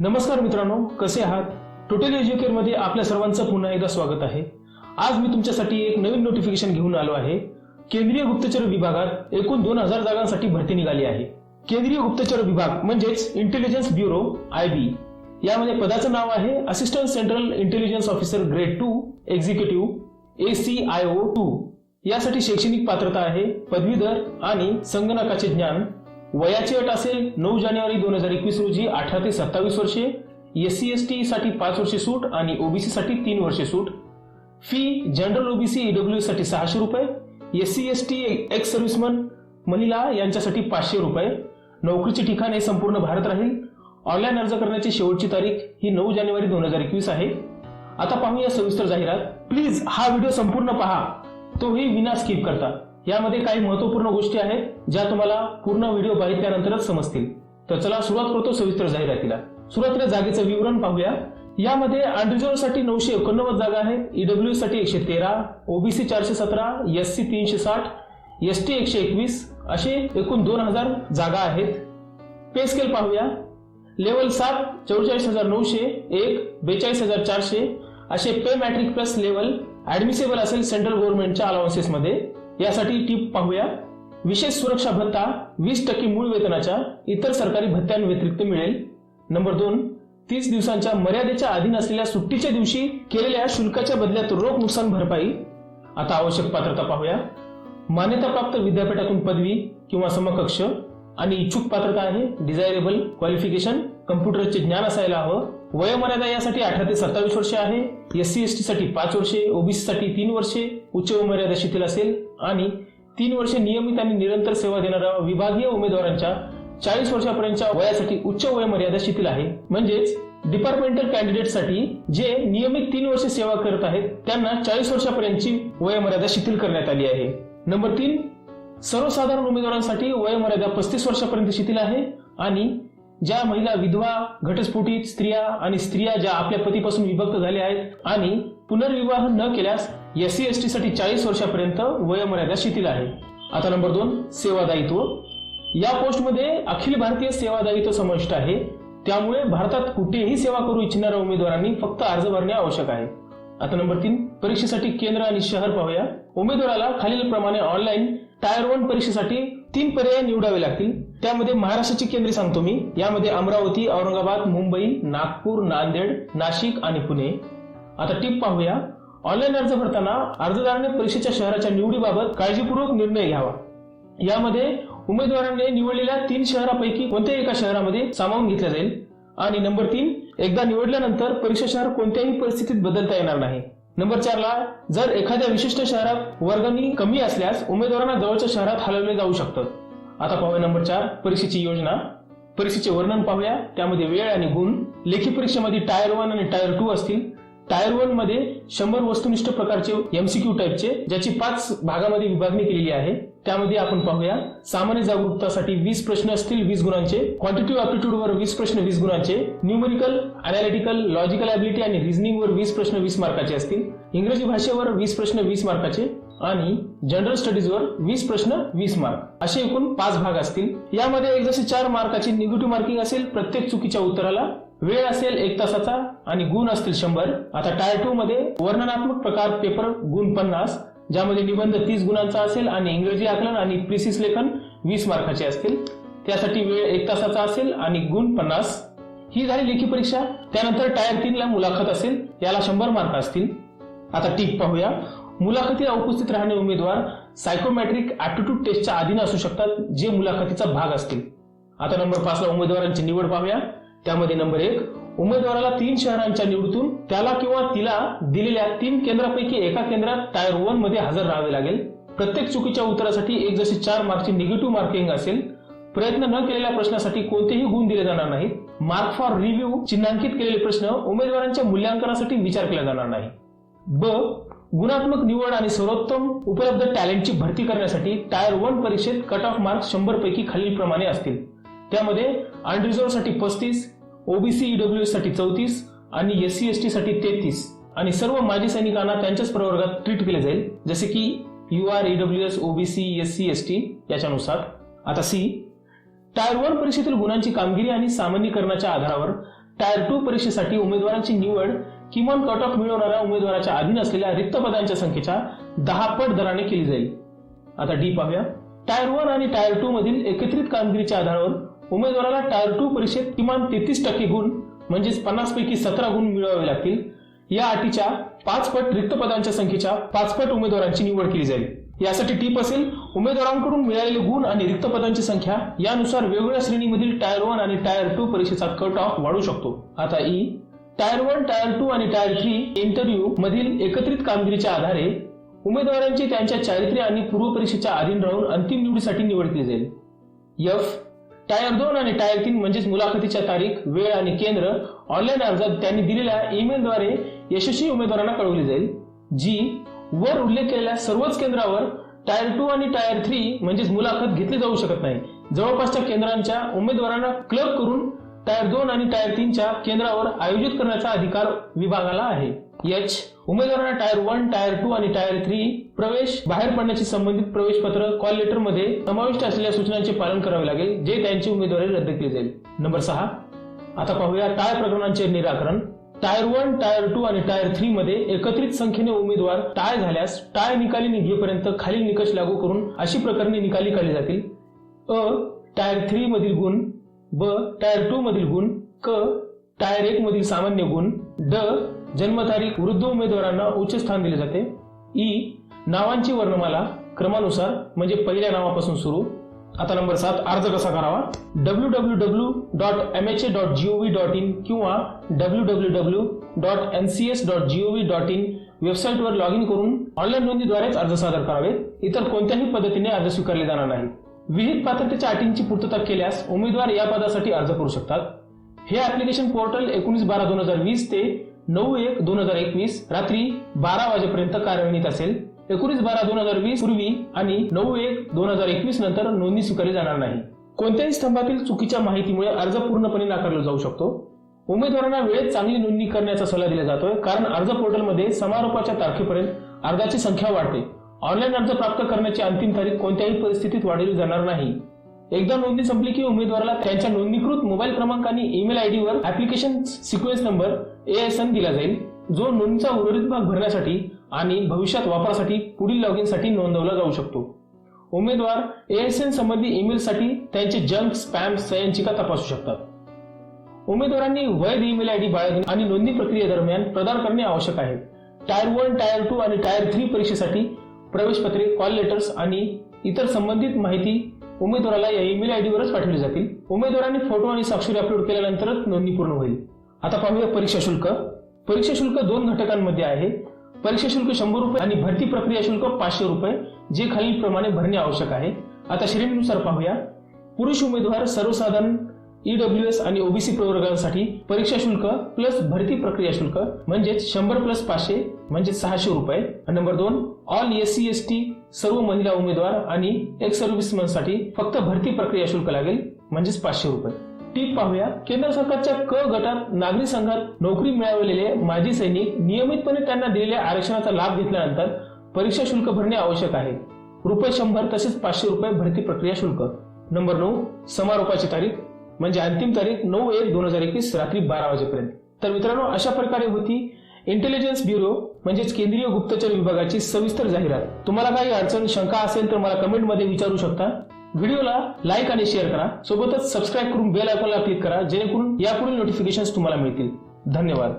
नमस्कार मित्रांनो कसे आहात? टोटल एज्युकेअरमध्ये आपल्या सर्वांचं पुन्हा एकदा स्वागत आहे. आज मी तुमच्यासाठी एक नवीन नोटिफिकेशन घेऊन आलो आहे. केंद्रीय गुप्तचर विभागात एकूण दोन हजार जागांसाठी भरती निघाली आहे. केंद्रीय गुप्तचर विभाग म्हणजेच इंटेलिजन्स ब्युरो आय बी यामध्ये पदाचं नाव आहे assistant central intelligence officer grade two executive A C I O two यासाठी शैक्षणिक पात्रता आहे पदवीधर आणि संगणकाचे ज्ञान वयाची अट असेल नऊ जानेवारी दोन हजार एकवीस रोजी अठरा ते सत्तावीस वर्षे एस सी एस टी साठी पाच वर्षे सूट आणि ओबीसी साठी तीन वर्षे सूट. फी जनरल ओबीसी ईडब्ल्यू साठी सहाशे रुपये S C S T ex serviceman महिला यांच्यासाठी पाचशे रुपये. नोकरीचे ठिकाण हे संपूर्ण भारत राहील. ऑनलाईन अर्ज करण्याची शेवटची तारीख ही नऊ जानेवारी दोन हजार एकवीस आहे. आता पाहूया सविस्तर जाहिरात. प्लीज हा व्हिडिओ संपूर्ण पहा. तोही विना स्किप करता. यामध्ये काही महत्त्वपूर्ण गोष्टी आहेत ज्या तुम्हाला पूर्ण व्हिडिओ बघितल्यानंतरच समजतील. तर चला सुरुवात करतो सविस्तर जाहिरातीला. सुरुवातीला जागेचं विवरण पाहूया. यामध्ये अनरिझर्वसाठी नऊशे एकोणनव्वद जागा आहेत. ईडब्ल्यू साठी एकशे तेरा ओबीसी चारशे सतरा एस सी तीनशे साठ एस टी एकशे एकवीस असे एकूण दोन हजार जागा आहेत. पे स्केल पाहूया. लेवल सात चौवेचाळीस हजार नऊशे एक बेचाळीस हजार चारशे असे pay matrix plus level admissible असेल सेंट्रल गव्हर्नमेंटच्या अलाउन्सेसमध्ये मध्ये. यासाठी टीप पाहूया. विशेष सुरक्षा भत्ता वीस टक्के मूळ वेतनाच्या इतर सरकारी भत्त्यांव्यतिरिक्त मिळेल. नंबर दोन तीस दिवसांच्या मर्यादेच्या अधीन असलेल्या सुट्टीच्या दिवशी केलेल्या शुल्काच्या बदल्यात रोख नुकसान भरपाई. आता आवश्यक पात्रता पाहूया. मान्यताप्राप्त विद्यापीठातून पदवी किंवा समकक्ष. आणि इच्छुक पात्रता आहे डिझायरेबल क्वालिफिकेशन कम्प्युटरचे ज्ञान असायला हवं. वयोमर्यादा यासाठी अठरा ते सत्तावीस वर्षे आहे. एस सी एस टी साठी पाच वर्षे ओबीसी साठी तीन वर्षे उच्च वयोमर्यादा शिथिल असेल आणि तीन वर्षे नियमित आणि निरंतर सेवा देणाऱ्या विभागीय उमेदवारांच्या चाळीस वर्षापर्यंतच्या वयासाठी उच्च वयोमर्यादा शिथिल आहे. म्हणजेच डिपार्टमेंटल कॅन्डिडेटसाठी जे नियमित तीन वर्षे सेवा करत आहेत त्यांना चाळीस वर्षापर्यंतची वयोमर्यादा शिथिल करण्यात आली आहे. नंबर तीन सर्वसाधारण उमेदवारांसाठी वयोमर्यादा पस्तीस वर्षापर्यंत शिथिल आहे आणि ज्या महिला विधवा घटस्फोटीत स्त्रिया आणि स्त्रिया ज्या आपल्या पतीपासून विभक्त झाल्या आहेत आणि पुनर्विवाह न केल्यास एस सी एस टी साठी चाळीस वर्षापर्यंत वयोमर्यादा शिथिल आहे. आता नंबर दोन सेवा दायित्व या पोस्टमध्ये अखिल भारतीय सेवा दायित्व समाविष्ट आहे. त्यामुळे भारतात कुठेही सेवा करू इच्छिणाऱ्या उमेदवारांनी फक्त अर्ज भरणे आवश्यक आहे. आता नंबर तीन परीक्षेसाठी केंद्र आणि शहर पाहूया. उमेदवाराला खालील प्रमाणे ऑनलाईन टायर वन परीक्षेसाठी तीन पर्याय निवडावे लागतील. त्यामध्ये महाराष्ट्राची केंद्रे सांगतो मी. यामध्ये अमरावती औरंगाबाद मुंबई नागपूर नांदेड नाशिक आणि पुणे. आता टीप पाहूया. ऑनलाईन अर्ज भरताना अर्जदाराने परीक्षेच्या शहराच्या निवडीबाबत काळजीपूर्वक निर्णय घ्यावा. यामध्ये उमेदवाराने निवडलेल्या तीन शहरापैकी कोणत्याही एका शहरामध्ये सामावून घेतलं जाईल. आणि नंबर तीन एकदा निवडल्यानंतर परीक्षा शहर कोणत्याही परिस्थितीत बदलता येणार नाही. नंबर चारला जर एखाद्या विशिष्ट शहरात वर्गणी कमी असल्यास उमेदवारांना जवळच्या शहरात हलवले जाऊ शकतात आता पाहूया नंबर चार परीक्षेची योजना. परीक्षेचे वर्णन पाहूया. त्यामध्ये वेळ आणि गुण. लेखी परीक्षेमध्ये टायर वन आणि टायर टू असतील. टायर वनमध्ये शंभर वस्तुनिष्ठ प्रकारचे एमसीक्यू टाईपचे ज्याची पाच भागामध्ये विभागणी केलेली आहे. त्यामध्ये आपण पाहूया. सामान्य जागरूकतासाठी वीस प्रश्न असतील वीस गुणांचे. क्वांटिटिव्ह अप्टिट्यूड वर वीस प्रश्न वीस गुणांचे. न्यूमेरिकल अनालिटिकल लॉजिकल ॲबिलिटी आणि रिझनिंग वर वीस प्रश्न वीस मार्काचे असतील. इंग्रजी भाषेवर वीस प्रश्न वीस मार्काचे. आणि जनरल स्टडीज वर वीस प्रश्न वीस मार्क असे एकूण पाच भाग असतील. यामध्ये एक जसे चार मार्काची निगेटिव्ह मार्किंग असेल प्रत्येक चुकीच्या उत्तराला वेळ असेल एक तासाचा आणि गुण असतील शंभर. आता टायर टू मध्ये वर्णनात्मक प्रकार पेपर गुण पन्नास ज्यामध्ये निबंध तीस गुणांचा असेल आणि इंग्रजी आकलन आणि प्रिसिस लेखन वीस मार्काचे असतील. त्यासाठी वेळ एक तासाचा असेल आणि गुण पन्नास. ही झाली लेखी परीक्षा. त्यानंतर टायर तीन ला मुलाखत असेल याला शंभर मार्क असतील. आता टीप पाहूया. मुलाखतीला उपस्थित राहणे उमेदवार सायकोमॅट्रिक ऍप्टिट्यूड टेस्टच्या अधीन असू शकतात जे मुलाखतीचा भाग असतील. आता नंबर पाच ला उमेदवारांची निवड पाहूया. त्यामध्ये नंबर एक उमेदवाराला तीन शहरांच्या निवडून त्याला किंवा तिला दिलेल्या तीन केंद्रापैकी एका केंद्रात टायर वनमध्ये हजर राहावे लागेल. प्रत्येक चुकीच्या उत्तरासाठी एक जसे चार मार्कची निगेटिव्ह मार्किंग असेल प्रयत्न न केलेल्या प्रश्नासाठी कोणतेही गुण दिले जाणार नाहीत. मार्क फॉर रिव्ह्यू चिन्हांकित केलेले प्रश्न उमेदवारांच्या मूल्यांकनासाठी विचार केला जाणार नाही. ब गुणात्मक निवड आणि सर्वोत्तम उपलब्ध टॅलेंटची भरती करण्यासाठी टायर वन परीक्षेत कट ऑफ मार्क शंभर पैकी खालीलप्रमाणे असतील. त्यामध्ये अनरिझर्वसाठी पस्तीस ओबीसी ईडब्ल्यू साठी चौतीस आणि एस सी एस टी साठी तेहतीस. आणि सर्व माजी सैनिकांना त्यांच्याच प्रवर्गात ट्रीट केले जाईल जसे की U R E W S OBC S C S T याच्यानुसार. आता सी टायर वन परीक्षेतील गुणांची कामगिरी आणि सामान्यीकरणाच्या आधारावर टायर टू परीक्षेसाठी उमेदवारांची निवड किमान कट ऑफ मिळवणाऱ्या उमेदवाराच्या अधीन असलेल्या रिक्त पदांच्या संख्येच्या दहा पट दराने केली जाईल. आता डी पाहूया. टायर वन आणि टायर टू मधील एकत्रित कामगिरीच्या आधारावर उमेदवाराला टायर टू परीक्षेत किमान तेहतीस टक्के गुण म्हणजेच पन्नास पैकी सतरा गुण मिळवावे लागतील. या अटीच्या पाच पट रिक्त पदांच्या संख्येच्या पाच पट उमेदवारांची निवड केली जाईल. यासाठी टीप असेल उमेदवारांकडून मिळालेले गुण आणि रिक्त पदांची संख्या यानुसार वेगवेगळ्या श्रेणीमधील टायर वन आणि टायर टू परीक्षेचा कट ऑफ वाढू शकतो. आता E tier one tier two आणि टायर थ्री इंटरव्ह्यू मधील एकत्रित कामगिरीच्या आधारे उमेदवारांची त्यांच्या चारित्र्य आणि पूर्व परीक्षेच्या अधीन राहून अंतिम निवडीसाठी निवड केली जाईल. यफ टायर दोन आणि टायर तीन म्हणजेच मुलाखतीच्या तारीख वेळ आणि केंद्र ऑनलाईन अर्जात त्यांनी दिलेल्या ईमेलद्वारे यशस्वी उमेदवारांना कळवली जाईल. जी वर उल्लेख केलेल्या सर्वच केंद्रावर टायर टू आणि टायर थ्री म्हणजेच मुलाखत घेतली जाऊ शकत नाही. जवळपासच्या केंद्रांच्या उमेदवारांना क्लब करून टायर दोन आणि टायर तीनच्या केंद्रावर आयोजित करण्याचा अधिकार विभागाला आहे. एच उमेदवारांना टायर वन टायर टू आणि टायर थ्री प्रवेश बाहेर पडण्याची संबंधित प्रवेश पत्र कॉल लेटरमध्ये समाविष्ट असलेल्या सूचनांचे पालन करावे लागेल जे त्यांची उमेदवारी रद्द केली जाईल. नंबर सहा. आता पाहूया टायर प्रकरणांचे निराकरण. टायर वन टायर टू आणि टायर थ्री मध्ये एकत्रित संख्येने उमेदवार टाय झाल्यास टाय निकाली निघेपर्यंत खालील निकष लागू करून अशी प्रकरणे निकाली काढली जातील. अ. टायर थ्री मधील गुण. ब टायर टू मधील गुण क टायर एक मधील सामान्य गुण ड जन्मतारीख वृद्ध उमेदवारांना उच्च स्थान दिले जाते. ई नावांची वर्णमाला क्रमानुसार म्हणजे पहिल्या नावापासून सुरू. आता नंबर सात अर्ज कसा करावा? W W W dot M H A dot G O V dot in किंवा W W W dot N C S dot G O V dot in वेबसाईटवर लॉग इन करून ऑनलाईन नोंदीद्वारेच अर्ज सादर करावेत. इतर कोणत्याही पद्धतीने अर्ज स्वीकारले जाणार नाही विहित पात्रतेच्या अटींची पूर्तता केल्यास उमेदवार या पदासाठी अर्ज करू शकतात. हे ऍप्लिकेशन पोर्टल एकोणीस बारा दोन हजार वीस ते नऊ एक दोन हजार एकवीस रात्री बारा वाजेपर्यंत कार्यान्वित असेल. एकोणीस बारा दोन हजार वीस पूर्वी आणि नऊ एक दोन हजार एकवीस नंतर नोंदणी स्वीकारली जाणार नाही. कोणत्याही स्तंभातील चुकीच्या माहितीमुळे अर्ज पूर्णपणे नाकारला जाऊ शकतो. उमेदवारांना वेळेत चांगली नोंदणी करण्याचा सल्ला दिला जातोय. कारण अर्ज पोर्टलमध्ये समारोपाच्या तारखेपर्यंत अर्जाची संख्या वाढते. ऑनलाईन अर्ज प्राप्त करण्याची अंतिम तारीख कोणत्याही परिस्थितीत वाढवली जाणार नाही. एकदा नोंदणी संपली की उमेदवाराला त्यांच्या नोंदणीकृत मोबाईल क्रमांक आणि ईमेल आयडी वर ऍप्लिकेशन सिक्वेन्स नंबर एएसएन दिला जाईल जो नोंदणीचा उर्वरित भाग भरण्यासाठी आणि भविष्यात वापरासाठी पुढील लॉगसाठी नोंदवला जाऊ शकतो. उमेदवार एएसएन संबंधी ईमेल साठी त्यांचे जंक स्पॅम संचिका तपासू शकतात. उमेदवारांनी वैध ईमेल आयडी बाळगणे आणि नोंदणी प्रक्रियेदरम्यान प्रदान करणे आवश्यक आहे. टायर वन टायर टू आणि टायर थ्री परीक्षेसाठी प्रवेशपत्रे कॉल लेटर्स आणि इतर संबंधित माहिती उमेदवाराला या ईमेल आय डीवरच पाठवली जातील. उमेदवारांनी फोटो आणि स्वाक्षरी अपलोड केल्यानंतरच नोंदणी पूर्ण होईल. आता पाहूया परीक्षा शुल्क. परीक्षा शुल्क दोन घटकांमध्ये आहे. परीक्षा शुल्क शंभर रुपये आणि भरती प्रक्रिया शुल्क पाचशे रुपये जे खालील प्रमाणे भरणे आवश्यक आहे. आता श्रेणीनुसार पाहूया. पुरुष उमेदवार सर्वसाधारण ईडब्ल्यू एस आणि ओबीसी प्रवर्गासाठी परीक्षा शुल्क प्लस भरती प्रक्रिया शुल्क म्हणजेच शंभर प्लस पाचशे म्हणजे सहाशे रुपये. नंबर दोन all S C S T सर्व महिला उमेदवार आणि एक्स सर्व्हिससाठी फक्त भरती प्रक्रिया शुल्क लागेल म्हणजेच पाचशे रुपये. टीप पाहूया केंद्र सरकारच्या क गटात नागरी संघात नोकरी मिळवलेले माजी सैनिक नियमितपणे त्यांना दिलेल्या आरक्षणाचा लाभ घेतल्यानंतर परीक्षा शुल्क भरणे आवश्यक आहे. रुपये शंभर तसेच पाचशे रुपये भरती प्रक्रिया शुल्क. नंबर नऊ समारोपाची तारीख. म्हणजे अंतिम तारीख नऊ एक दोन हजार एकवीस रात्री बारा वाजेपर्यंत. तर मित्रांनो अशा प्रकारे होती इंटेलिजन्स ब्युरो म्हणजेच केंद्रीय गुप्तचर विभागाची सविस्तर जाहिरात. तुम्हाला काही अडचण शंका असेल तर मला कमेंटमध्ये विचारू शकता. व्हिडिओला लाईक आणि शेअर करा. सोबतच सबस्क्राईब करून बेल आयकॉनला क्लिक करा जेणेकरून यापुढील नोटिफिकेशन तुम्हाला मिळतील. धन्यवाद.